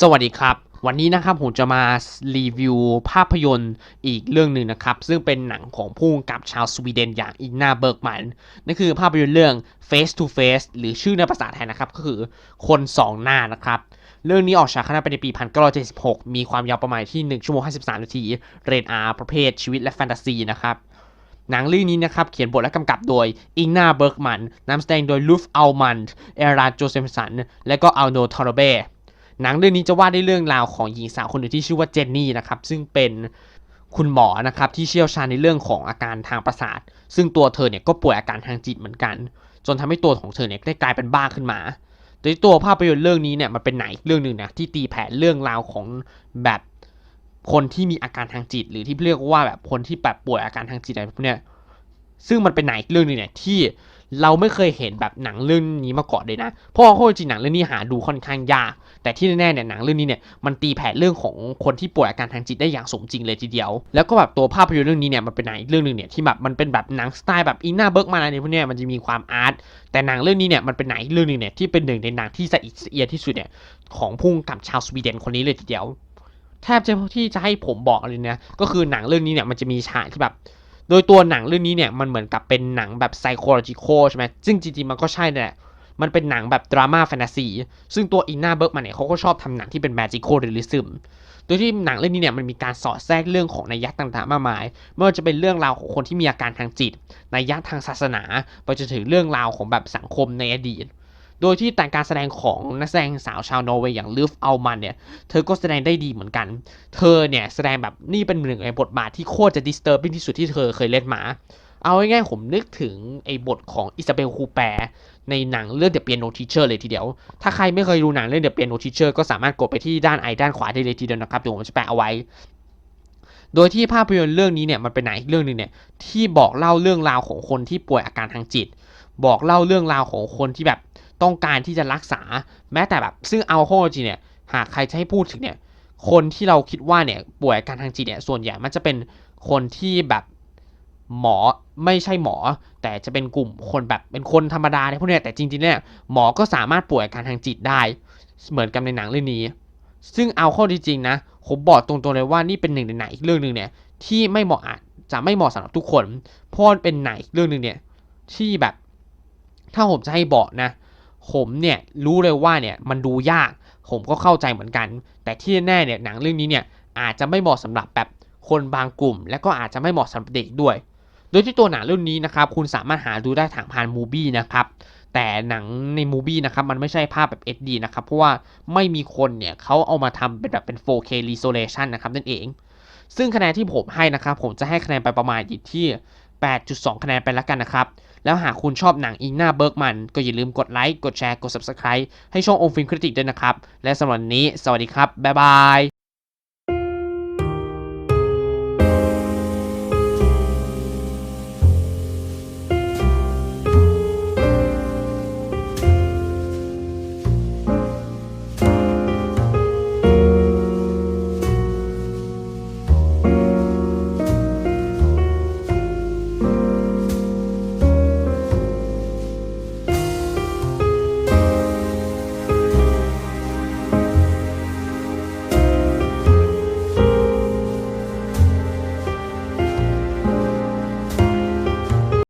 สวัสดีครับ วันนี้นะครับผมจะมารีวิวภาพยนตร์อีกเรื่องหนึ่งนะครับ ซึ่งเป็นหนังของผู้กำกับชาวสวีเดนอย่างอินนาเบิร์กมันนั่นคือภาพยนตร์เรื่อง Face to Face หรือชื่อในภาษาไทยนะครับ ก็คือคนสองหน้านะครับ เรื่องนี้ออกฉายคณะไปในปี 1976 มีความยาวประมาณที่ 1 ชั่วโมง 53 นาที เรนอาประเภทชีวิตและแฟนตาซีนะครับหนังเรื่องนี้นะครับเขียนบทและกำกับโดยอิงนาเบิร์กมันนำแสดงโดยลูฟอัลมันเอราโจเซฟสัน และก็อัลโนทอร์เบ หนังเรื่องนี้จะว่าด้วยเรื่องราวของหญิงสาวคนหนึ่งที่ชื่อว่าเจนนี่นะครับซึ่งเป็นคุณหมอนะครับที่เชี่ยวชาญในเรื่องของอาการทางประสาท ซึ่งตัวเธอเนี่ยก็ป่วยอาการทางจิตเหมือนกัน จนทำให้ตัวของเธอเนี่ยได้กลายเป็นบ้าขึ้นมาโดยตัวภาพยนตร์เรื่องนี้เนี่ยมันเป็นไหนเรื่องหนึ่งนะที่ตีแผ่เรื่องราวของแบบคนที่มีอาการทางจิต หรือที่เรียกว่าแบบคนที่แบบป่วยอาการทางจิตอะไรพวกเนี้ยซึ่งมันเป็นไหนเรื่องหนึ่งเนี่ยที่ เราไม่เคยเห็นแบบหนังเรื่องนี้มาก่อนเลยนะ เพราะว่าโคตรจริงหนังเรื่องนี้หาดูค่อนข้างยาก แต่ที่แน่ๆเนี่ยหนังเรื่องนี้เนี่ยมันตีแผ่เรื่องของคนที่ป่วยอาการทางจิตได้อย่างสมจริงเลยทีเดียว แล้วก็แบบตัวภาพยนตร์เรื่องนี้เนี่ยมันเป็นหนังอีกเรื่องหนึ่งเนี่ยที่แบบมันเป็นแบบหนังสไตล์แบบอินนาเบิร์กมาอะไรพวกเนี้ยมันจะมีความอาร์ต แต่หนังเรื่องนี้เนี่ยมันเป็นหนังอีกเรื่องหนึ่งเนี่ยที่เป็นหนึ่งในหนังที่สะอิดสะเอียนที่สุดเนี่ยของพุ่งกับชาวสวีเดนคนนี้เลยทีเดียวแทบจะที่จะให้ผมบอกเลยนะก็คือหนังเรื่องนี้เนี่ยมันจะมีฉากที่แบบ โดยตัวหนังเรื่องนี้เนี่ยมันเหมือนกับเป็นหนังแบบ psychological ใช่ไหมซึ่งจริงๆมันก็ใช่แหละมันเป็นหนังแบบดราม่าแฟนตาซีซึ่งตัวอินนาเบิร์กมันเนี่ยเขาก็ชอบทำหนังที่เป็น magical realism โดยที่หนังเรื่องนี้เนี่ยมันมีการสอดแทรกเรื่องของนัยยะต่างๆ มากมาย ไม่ว่าจะเป็นเรื่องราวของคนที่มีอาการทางจิตนัยยะทางศาสนา ไปจนถึงเรื่องราวของแบบสังคมในอดีต โดยที่แต่งการแสดงของนักแสดงสาวชาวนอร์เวย์อย่างลูฟเอัลมันเนี่ย เธอก็แสดงได้ดีเหมือนกัน เธอเนี่ยแสดงแบบนี่เป็นหนึ่งในบทบาทที่โคตรจะ disturbing ที่สุดที่เธอเคยเล่นมา เอาง่ายๆผมนึกถึงไอ้บทของอิซาเบลคูแปรในหนังเรื่อง The Piano Teacher เลยทีเดียว ถ้าใครไม่เคยดูหนังเรื่อง The Piano Teacher ก็สามารถกดไปที่ด้านไอด้านขวาได้เลยทีเดียวนะครับเดี๋ยวผมจะแปะเอาไว้โดยที่ภาพยนตร์เรื่องนี้เนี่ยมันเป็นหนังอีกเรื่องหนึ่งเนี่ยที่บอกเล่าเรื่องราวของคนที่ป่วยอาการทางจิต บอกเล่าเรื่องราวของคนที่แบบ ต้องการที่จะรักษา แม้แต่แบบซึ่งเอาเข้าจริงเนี่ยหากใครจะให้พูดถึงเนี่ยคนที่เราคิดว่าเนี่ยป่วยอาการทางจิตเนี่ยส่วนใหญ่มันจะเป็นคนที่แบบหมอไม่ใช่หมอ แต่จะเป็นกลุ่มคนแบบเป็นคนธรรมดาเนี่ยพวกเนี้ยแต่จริงๆเนี่ยหมอก็สามารถป่วยอาการทางจิตได้ เหมือนกับในหนังเรื่องนี้ ซึ่งเอาเข้าจริงๆนะผมบอกตรงๆเลยว่านี่เป็นหนึ่งในหนังอีกเรื่องหนึ่งเนี่ยที่ไม่เหมาะอาจจะไม่เหมาะสำหรับทุกคนเพราะเป็นหนังอีกเรื่องหนึ่งเนี่ยที่แบบ ถ้าผมจะให้บอกนะ ผมเนี่ยรู้เลยว่าเนี่ยมันดูยาก ผมก็เข้าใจเหมือนกัน แต่ที่แน่เนี่ยหนังเรื่องนี้เนี่ยอาจจะไม่เหมาะสำหรับแบบคนบางกลุ่ม และก็อาจจะไม่เหมาะสำหรับเด็กด้วย โดยที่ตัวหนังเรื่องนี้นะครับคุณสามารถหาดูได้ทางผ่านมูบี้นะครับแต่หนังในมูบี้นะครับมันไม่ใช่ภาพแบบ HD นะครับเพราะว่าไม่มีคนเนี่ยเขาเอามาทำเป็นแบบเป็น 4K resolution นะครับนั่นเอง ซึ่งคะแนนที่ผมให้นะครับผมจะให้คะแนนไปประมาณอยู่ที่ 8.2 คะแนนไปแล้วกันนะครับ แล้วหากคุณชอบหนังอิงหน้าเบิร์กมัน ก็อย่าลืมกดไลค์ กดแชร์ กด Subscribe ให้ช่องโอฟิล์มคริติกด้วยนะครับ และสำหรับวันนี้ สวัสดีครับ บ๊ายบาย